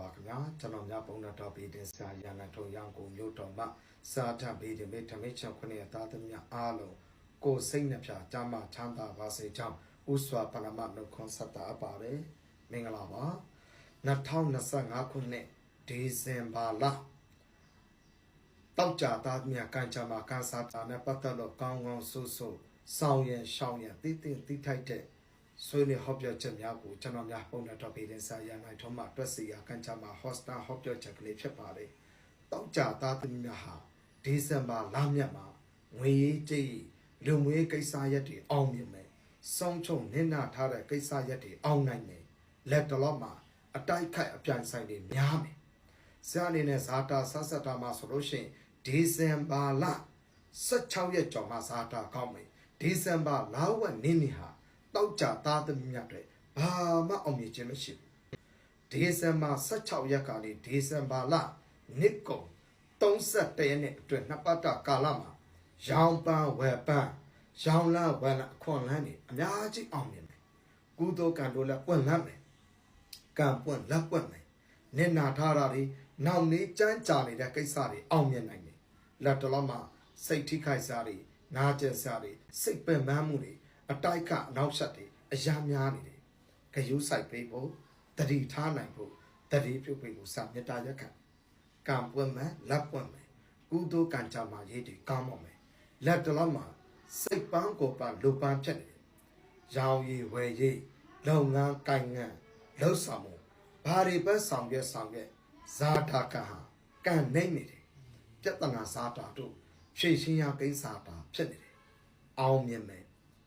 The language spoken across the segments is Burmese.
ပါခင်ဗျာကျွန်တော်များပုံတော်တော်ပြီးတင်စာရန်ထုံရောင်ကိုမြို့တော်မှာစာထပ်ပြီးဒီမေထမိတ်ချောင်းခုနှစ်သားသမီးအားလုံးကိုယ်စိတ်နှပြကြမ်းမှချမ်းသာပါစေကြောင်းဥစွာပရမတ်နှုတ်ခွန်းဆက်တာပါတယ်မင်္ဂလာပါ2025ခုနှစ်ဒီဇင်ဘာလတောက်ကြသားမြတ်ကန်ချမှာကန်စာတာနဲ့ပတ်သက်လို့ကောင်းကောင်းဆူဆူစောင်းရင်ရှောင်းရင်တိတိတိထိုက်တဲ့ ဆွေးနွေးဟောပြောချက်များကိုကျွန်တော်များပုံနဲ့တော့ပြည်တင်စာရနိုင်ထုံးမှတွက်စီရကန်ချမှာ hostel ဟောပြောချက်ကလေးဖြစ်ပါတယ်တောက်ကြသားသမီးများဟာဒီဇင်ဘာလမြတ်မှာငွေရေးကြေးလူငွေကိစ္စရက်တွေအောင်မြင်မယ်ဆုံးချုံနင့်နာထားတဲ့ကိစ္စရက်တွေအောင်နိုင်မယ်လက်တော်မှာအတိုက်ခိုက်အပြိုင်ဆိုင်တွေများမယ်ဆရာအနေနဲ့ဇာတာဆက်ဆက်တာမှာဆိုလို့ရှိရင်ဒီဇင်ဘာလ16ရက်ကျော်မှဇာတာကောင်းမယ်ဒီဇင်ဘာလဝက်နေ့နေ့ဟာ တောက်ကြသားသမီးများတွေဘာမှအောင်မြင်ခြင်းမရှိဘူးဒီဇင်ဘာ16ရက်ကနေဒီဇင်ဘာလနှစ်ကုန်31ရက်နေ့အတွင်းနှစ်ပတ်တာကာလမှာရောင်ပန်းဝယ်ပန်းရောင်လန်းဝယ်လန်းအခွန်လန်းနေအများကြီးအောင်မြင်မယ်ကုသိုလ်ကံတို့လည်းပွင့်လန်းမယ်ကံပွင့်လက်ပွင့်မယ်နေနာထားတာတွေနောက်နေကြမ်းကြာနေတဲ့ကိစ္စတွေအောင်မြင်နိုင်တယ်လက်တော်မှာစိတ်ထိခိုက်စားတွေနာကျင်စားတွေစိတ်ပင်ပန်းမှုတွေ အတိုက်ကအနောက်ဆက်တွေအရာများနေတယ်ဂယုဆိုင်ပေးဖို့တတိထားနိုင်ဖို့တတိပြုတ်ပေးဖို့စမေတ္တာရက်ခံကံပွင့်မယ်လက်ပွင့်မယ်ကုသိုလ်ကံကြမှာရေးတွေကောင်းပါမယ်လက်တော်မှာစိတ်ပန်းကိုပန်းလူပန်းဖြစ်နေတယ်ရောင်ရည်ဝယ်ရည်လုပ်ငန်းကိုင်ငန်းလှုပ်ဆောင်မှုဘာတွေပဲဆောင်ရွက်ဆောင်ရွက်ဇာတာကဟာကံနိုင်နေတယ်ပြဿနာဇာတာတို့ဖြည့်ရှင်းရကိစ္စတာဖြစ်နေတယ်အောင်မြင်မယ်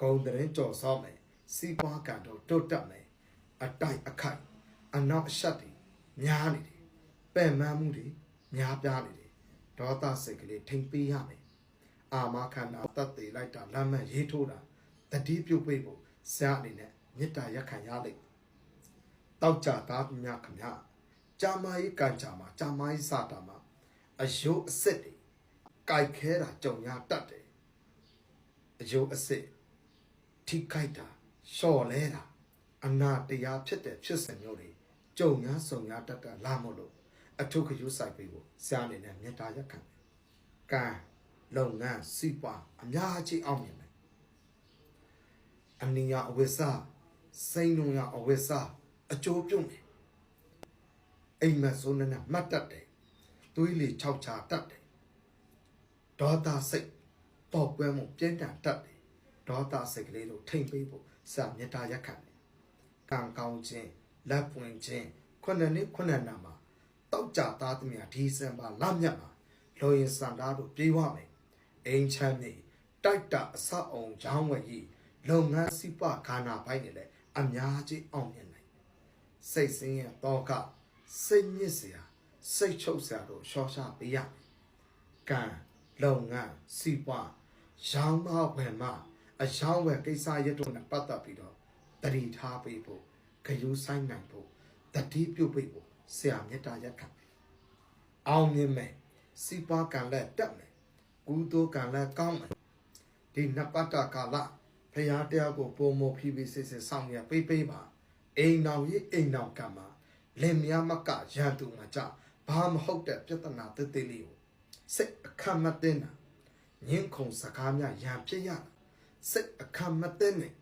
ဂုံတရင်ကြော်စောမယ်စီးပွားကံတို့တုတ်တက်မယ်အတိုက်အခိုက်အနောက်အရှက်တွေများနေတယ်ပဲ့မှန်းမှုတွေများပြားနေတယ်ဒေါသစိတ်ကလေးထိမ့်ပေးရမယ်အာမခန္ဓာတတ်သေးလိုက်တာလမ်းမရေးထိုးတာတတိပြုတ်ပိတ်ဖို့ဆရာအနေနဲ့မေတ္တာရက်ခံရလိမ့်တောက်ကြသားမြခမကြာမာရေးကံကြာမှာကြာမာရေးစတာမှာအယုတ်အစ်စ်တွေကြိုက်ခဲတာကြုံရတတ်တယ်အယုတ်အစ်စ် ထိခိုက်တာလျှော်လဲတာအနာတရားဖြစ်တဲ့ဖြစ်စဉ်မျိုးတွေကြုံများဆုံများတတ်တာလာမို့လို့အထုခရုစိုက်ပေးဖို့ဆရာအနေနဲ့မေတ္တာရက်ခံတယ်ကံလုပ်ငန်းစီးပွားအများကြီးအောင်မြင်မယ်အနိယအဝိဇ္ဇစိန်လုံးရအဝိဇ္ဇအကျိုးပြုမယ်အိမ်မက်ဆိုးနဲ့မှတ်တတ်တယ်သွေးလေခြောက်ချတတ်တယ်ဒေါသစိတ်ပေါ်ကွဲမှုပြင်းထန်တတ်တယ် ဒေါသစိတ်ကလေးတို့ထိမ့်ပေးဖို့စာမေတ္တာရက်ခံတယ်ကံကောင်းခြင်းလက်ပွင့်ခြင်းခုနှစ်နှစ်ခုနှစ်နာမှာတောက်ကြသားသမီးဒီဇင်ဘာလမြတ်မှာလောရင်စန္ဒာတို့ပြေးဝမယ်အိမ်ချမ်းနေတိုက်တာအဆောက်အုံချောင်းဝယ်ကြီးလုပ်ငန်းစီးပွားခန္ဓာပိုင်းတွေလည်းအများကြီးအောင်မြင်နိုင်စိတ်ဆင်းရဲတော့ကစိတ်ညစ်စရာစိတ်ချုပ်စရာတို့ရှော့ရှာပေးရမယ်ကံလုပ်ငန်းစီးပွားရောင်းမဝယ်မ အယောင်းဝယ်ကိစ္စရပ်တို့နဲ့ပတ်သက်ပြီးတော့တတိထားပေးဖို့ဂယုဆိုင်နိုင်ဖို့တတိပြုတ်ပေးဖို့ဆရာမေတ္တာရက်ခံမယ်အောင်မြင်မယ်စီးပွားကံလည်းတက်မယ်ကုသိုလ်ကံလည်းကောင်းမယ်ဒီနှစ်ပတ်တာကာလဖရာတရားကိုပုံမဖြည်းဖြည်းစစ်စစ်ဆောင်ရပေးပေးပါအိမ်တော်ကြီးအိမ်တော်ကံမှာလင်မယားမကရန်သူမှာကြဘာမဟုတ်တဲ့ပြဿနာတည်တည်လေးကိုစိတ်အခမ်းမတင်တာညင်ခုံစကားများရန်ဖြစ်ရတာ စိတ်အခမ်းမတင်နဲ့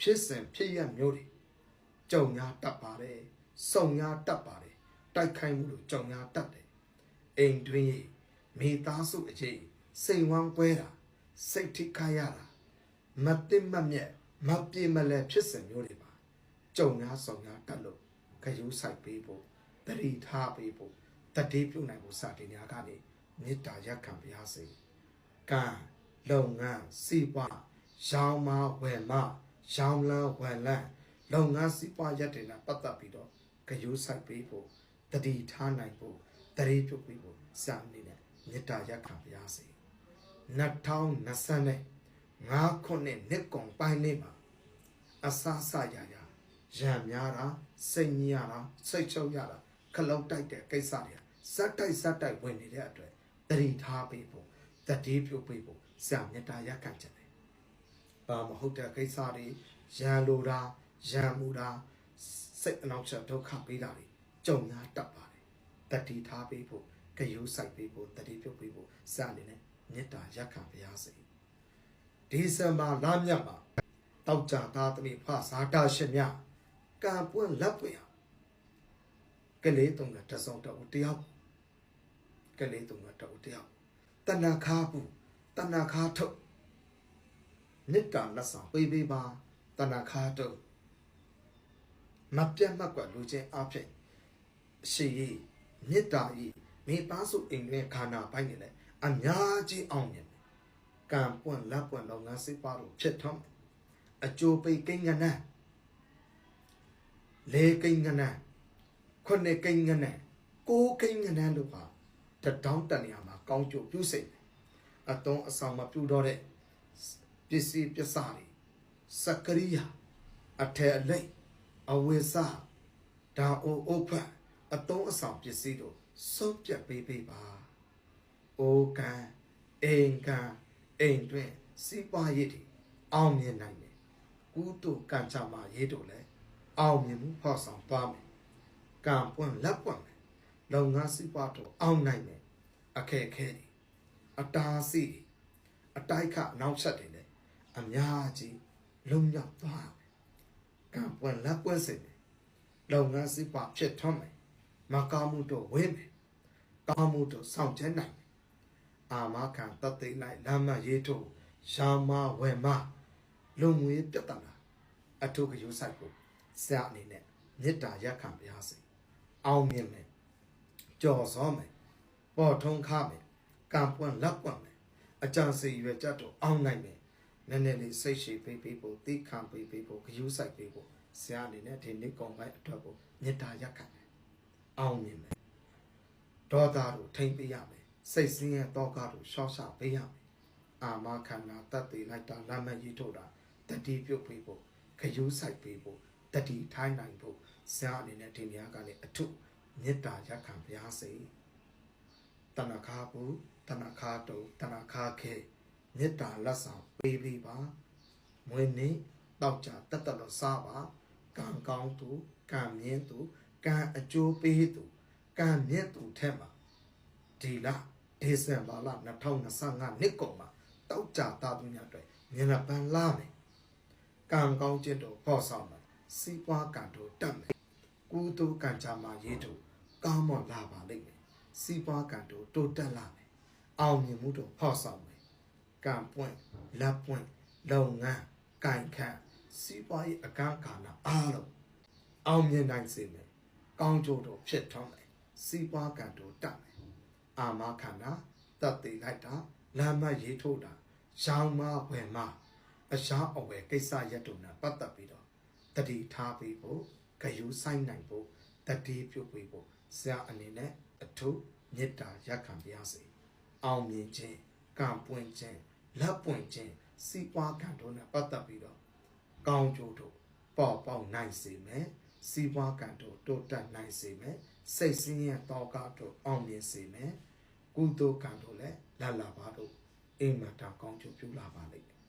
ဖြစ်စဉ်ဖြစ်ရမျိုးတွေကြုံများတတ်ပါတယ်စုံများတတ်ပါတယ်တိုက်ခိုက်မှုတို့ကြုံများတတ်တယ်အိမ်တွင်းရေးမိသားစုအခြေစိတ်ဝမ်းကွဲတာစိတ်ထိခိုက်ရတာမတင်မမြက်မပြေမလဲဖြစ်စဉ်မျိုးတွေပါကြုံများစုံများတတ်လို့ခရူးဆိုင်ပေးဖို့တတိထားပေးဖို့တတိပြုတ်နိုင်ဖို့စတင်ညာကနေမေတ္တာရက်ခံပါရစေကံ လုပ်ငန်းစီးပွားရောင်းမဝယ်မရောင်းလန်းဝယ်လန်းလုပ်ငန်းစီးပွားရက်တွေနဲ့ပတ်သက်ပြီးတော့ခရူးဆိုင်ပေးဖို့တတိထားနိုင်ဖို့တတိပြုတ်ပေးဖို့စအနေနဲ့မေတ္တာရက်ခံပါရစေ2020နဲ့9ခုနှစ်နှစ်ကုန်ပိုင်းနေမှာအဆအဆရရရံများတာစိတ်ညစ်ရတာစိတ်ချုပ်ရတာခလုံးတိုက်တဲ့ကိစ္စတွေဇက်တိုက်ဇက်တိုက်ဝင်နေတဲ့အတွက်တတိထားပေးဖို့တတိပြုတ်ပေးဖို့ ဆရာမေတ္တာရက်ခံချက်တယ်။ဘာမဟုတ်တဲ့ကိစ္စတွေရံလိုတာရံမူတာစိတ်အနောက်ချက်ဒုက္ခပေးတာတွေကြုံရတတ်ပါတယ်တတိထားပေးဖို့ဂယုစိုက်ပေးဖို့တတိပြုတ်ပေးဖို့စအနေနဲ့မေတ္တာရက်ခံပါရစေဒီဇင်ဘာလမြတ်မှာတောက်ကြသားသမီးဖဇာတာရှင်များကံပွင့်လက်ပွင့်အောင်ကလေးတုံကတဆောင်းတော့တယောက်ကလေးတုံကတော့တယောက်တဏခါဘူး တဏခါထုတ်မေတ္တာလက်ဆောင်ပေးပေးပါတဏခါထုတ်မပြတ်မကွက်လူချင်းအဖြစ်ရှိရေးမေတ္တာဤမိသားစုအိမ်နဲ့ခန္ဓာပိုင်းနေလဲအများကြီးအောင်မြင်တယ်ကံပွင့်လက်ပွင့်လုပ်ငန်းစိတ်ပါတော့ဖြစ်ထွန်းမယ်အကျိုးပိတ်ကိန်းကနန်းလေကိန်းကနန်းခုနှစ်ကိန်းကနန်းကိုးကိန်းကနန်းလို့ပါတတောင်းတနေရာမှာကောင်းကျိုးပြုစိတ်တယ် အတုံးအဆောင်မပြုတော့တဲ့ပစ္စည်းပစ္စတွေစကရိယာအထက်အလိတ်အဝိဇ္ဇဒါအိုအိုဖတ်အတုံးအဆောင်ပစ္စည်းတို့ဆုံးပြတ်ပေးပေးပါအိုကံအိမ်ကံအိမ်တွင်စီးပွားရေးတွေအောင်မြင်နိုင်တယ်ကုသိုလ်ကံကြမ္မာရေးတို့လည်းအောင်မြင်မှုဖောက်ဆောင်သွားမယ်ကံပွင့်လက်ပွင့်မယ်လုပ်ငန်းစီးပွားတို့အောင်နိုင်မယ်အခက်အခဲတွေ အတားအဆီးတွေအတိုက်ခနောက်ဆက်တွေလည်းအများကြီးလုံမြောက်သွားမယ်ကံပွင့်လက်ပွင့်စေတယ်လုပ်ငန်းစီးပွားဖြစ်ထွန်းမယ်မကောင်းမှုတို့ဝင်းမယ်ကောင်းမှုတို့ဆောင်ကျဲနိုင်မယ်အာမခံတတ်သိလိုက်လမ်းမရေးထုတ်ရှာမဝယ်မလုံငွေပြတ်တလာအထုကယူဆိုင်ကိုဆရာအနေနဲ့မေတ္တာရက်ခံပါစေအောင်မြင်မယ်ကြော်စောမယ်ပေါ်ထုံးခမယ် ကံပွင့်လက်ပွင့်မယ်အကြံစီရွယ်ကြတော့အောင်နိုင်မယ်နည်းနည်းလေးစိတ်ရှိပေးပေးဖို့တိခံပေးပေးဖို့ဂယူဆိုင်ပေးဖို့ဆရာအနေနဲ့ဒီနေ့ကောင်ပိုင်းအတွက်ကိုမေတ္တာရက်ခံမယ်အောင်မြင်မယ်ဒေါသတို့ထိမ့်ပေးရမယ်စိတ်ဆင်းရဲတောကတို့ရှော့ရှပေးရမယ်အာမခန္ဓာတတ်သိလိုက်တာလမ်းမကြီးထုတ်တာတတိပြုတ်ပေးဖို့ဂယူဆိုင်ပေးဖို့တတိထိုင်းနိုင်ဖို့ဆရာအနေနဲ့ဒီနေရာကလည်းအထုမေတ္တာရက်ခံပါစေတဏခါဘူး တဏခါတုတဏခါခဲမေတ္တာလက်ဆောင်ပေးပေးပါမွေးနေ့တောက်ကြတက်တက်လို့စားပါကံကောင်းသူကံမြင့်သူကံအကျိုးပေးသူကံမြင့်သူထဲမှာဒီလဒီဇင်ဘာလ2025နှစ်ကုန်မှာတောက်ကြသားသူများအတွက်မျက်နှာပန်းလာမယ်ကံကောင်းခြင်းတို့ဖော်ဆောင်မယ်စီးပွားကံတို့တက်မယ်ကုသိုလ်ကံကြမှာရေးတို့ကောင်းမွန်လာပါလိမ့်မယ်စီးပွားကံတို့တိုးတက်လာမယ် အောင်မြင်မှုတို့ဖော်ဆောင်မယ်ကံပွင့်လက်ပွင့်လုပ်ငန်းကံခန့်စီးပွားရေးအကန့်ကာလအားလုံးအောင်မြင်နိုင်စေမယ်ကောင်းကျိုးတို့ဖြစ်ထွန်းမယ်စီးပွားကံတို့တက်မယ်အာမခန္ဓာတတ်သိလိုက်တာလမ်းမရေးထိုးတာရောင်းမဝယ်မအရှားအဝယ်ကိစ္စရက်တို့နဲ့ပတ်သက်ပြီးတော့တတိထားပြီးဖို့ဂယုဆိုင်နိုင်ဖို့တတိပြုတ်ပြီးဖို့ဆရာအနေနဲ့အထုမေတ္တာရက်ခံပါရစေ အောင်မြင်ခြင်းကံပွင့်ခြင်းလက်ပွင့်ခြင်းစီးပွားကံတို့နဲ့ပတ်သက်ပြီးတော့ကောင်းကျိုးတို့ပေါ်ပေါက်နိုင်စေမယ်စီးပွားကံတို့တိုးတက်နိုင်စေမယ်စိတ်ဆင်းရဲတောကတို့အောင်မြင်စေမယ်ကုသိုလ်ကံတို့လည်းလာလာပါတို့အိမ်မှာတောင်ကောင်းကျိုးပြုလာပါလိမ့်မယ်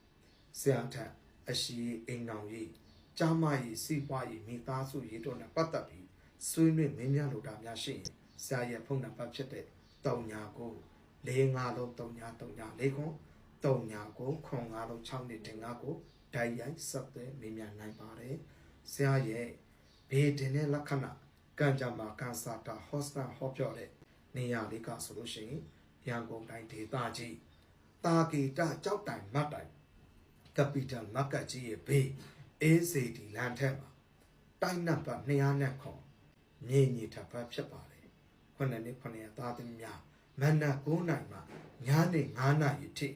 ဆရာထက်အရှိအိမ်တော်ကြီးကျမ်းမာရေးစီးပွားရေးမိသားစုရေးတို့နဲ့ပတ်သက်ပြီးဆွေးနွေးမင်းများလို့တာများရှိရင်ဆရာရဲ့ဖုန်းနံပါတ်ဖြစ်တဲ့တုံညာကို ၄၅လုံးတုံညာတုံညာ၄ခုတုံညာကိုခွန်၅လုံး6နှစ်တင်၅ကိုဓာတ်ရိုက်ဆက်သွဲမင်းများနိုင်ပါတယ်ဆရာရဲ့ဘေးတင်တဲ့လက္ခဏာကံကြမ္မာကန်စာတာဟော့စတာဟောပြောတဲ့နေရာလေးကဆိုလို့ရှိရင်ရန်ကုန်တိုင်းဒေသကြီးတာဂီတကြောက်တိုင်မတ်တိုင်ကပီတယ်မက်ကတ်ကြီးရဲ့ဘေးအေးစေဒီလန်ထက်မှာတိုင်းနံပါတ်200နဲ့ခွန်မြေညီထပ်ဖတ်ဖြစ်ပါတယ်ခုနှစ်နှစ်ခုနှစ်သားသမီးများ မနက်9နိုင်မှာညနေ9နာရီထိ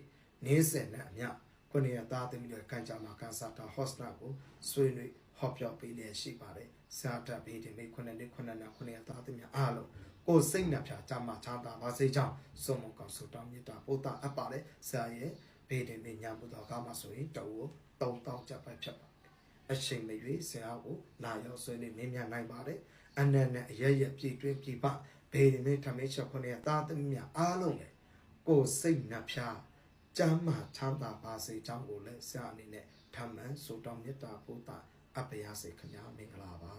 နေ့စဉ်နဲ့အမျှခုနှစ်သားသမီးတွေကံကြမှာကန်စာတာဟော့စတာကိုဆွေးနွေးဟောပြောပေးလျက်ရှိပါတယ်စာတပ်ပေးတယ်မိခုနှစ်နှစ်ခုနှစ်နှစ်ခုနှစ်သားသမီးများအားလုံးကိုယ်စိတ်နှပြချမ်းသာချမ်းသာပါစေကြောင်းစုံမကောင်ဆုတောင်းမေတ္တာပို့တာအပ်ပါတယ်ဆရာရဲ့ဘေးတင်မြညာဘုရားကမှဆိုရင်တူတုံတောင်းချက်ပဲဖြစ်ပါအချိန်မရွေးဆရာကိုလာရောက်ဆွေးနွေးမင်းများနိုင်ပါတယ်အနန္တအရရပြည့်တွင်းပြပ ဘေဒီမေထမေချက်ခုနှစ်သားသမီးများအားလုံးလေကိုစိတ်နှဖျားကျမ်းမာချမ်းသာပါစေကြောင်းကိုလည်းဆရာအနေနဲ့ထမှန်ဆုတောင်းမေတ္တာပို့တာအပ်ပါရစေခင်ဗျာမင်္ဂလာပါ